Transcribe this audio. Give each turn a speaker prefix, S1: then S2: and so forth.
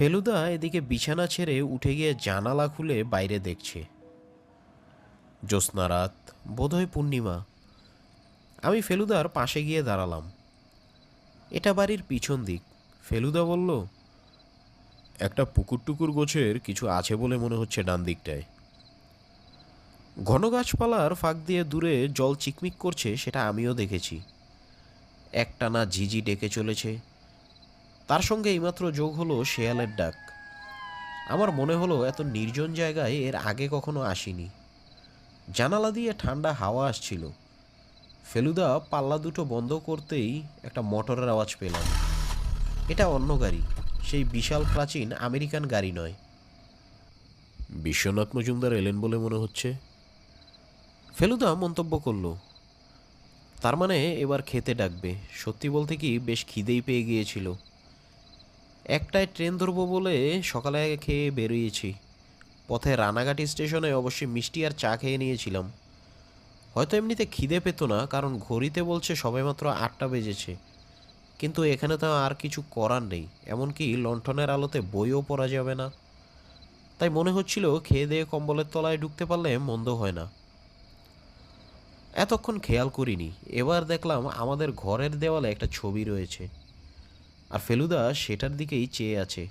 S1: ফেলুদা এদিকে বিছানা ছেড়ে উঠে গিয়ে জানালা খুলে বাইরে দেখছে। জ্যোৎস্না রাত, বোধহয় পূর্ণিমা। আমি ফেলুদার পাশে গিয়ে দাঁড়ালাম। এটা বাড়ির পিছন দিক। ফেলুদা বলল, একটা পুকুর টুকুর গোছের কিছু আছে বলে মনে হচ্ছে ডান দিকটায়। ঘন গাছপালার ফাঁক দিয়ে দূরে জল চিকমিক করছে সেটা আমিও দেখেছি। একটানা ঝিঝি ডেকে চলেছে। তার সঙ্গে এইমাত্র যোগ হলো শেয়ালের ডাক। আমার মনে হলো এত নির্জন জায়গায় এর আগে কখনো আসিনি। জানালা দিয়ে ঠান্ডা হাওয়া আসছিল। ফেলুদা পাল্লা দুটো বন্ধ করতেই একটা মোটরের আওয়াজ পেলাম। এটা অন্য গাড়ি, সেই বিশাল প্রাচীন আমেরিকান গাড়ি নয়। বিশ্বনাথ মজুমদার এলেন বলে মনে হচ্ছে। ফেলুদা মন্তব্য করল, তার মানে এবার খেতে ডাকবে। সত্যি বলতে কি বেশ খিদেই পেয়ে গিয়েছিল। একটায় ট্রেন ধরবো বলে সকালে খেয়ে বেরিয়েছি। পথে রানাঘাটি স্টেশনে অবশ্যই মিষ্টি আর চা খেয়ে নিয়েছিলাম। হয়তো এমনিতে খিদে পেতো না, কারণ ঘড়িতে বলছে সবেমাত্র আটটা বেজেছে। কিন্তু এখানে তো আর কিছু করার নেই, এমনকি লণ্ঠনের আলোতে বইও পড়া যাবে না। তাই মনে হচ্ছিল খেয়ে দিয়ে কম্বলের তলায় ঢুকতে পারলে মন্দ হয় না। এতক্ষণ খেয়াল করিনি, এবার দেখলাম আমাদের ঘরের দেওয়ালে একটা ছবি রয়েছে। আর ফেলুদা সেটার দিকেই চেয়ে আছে।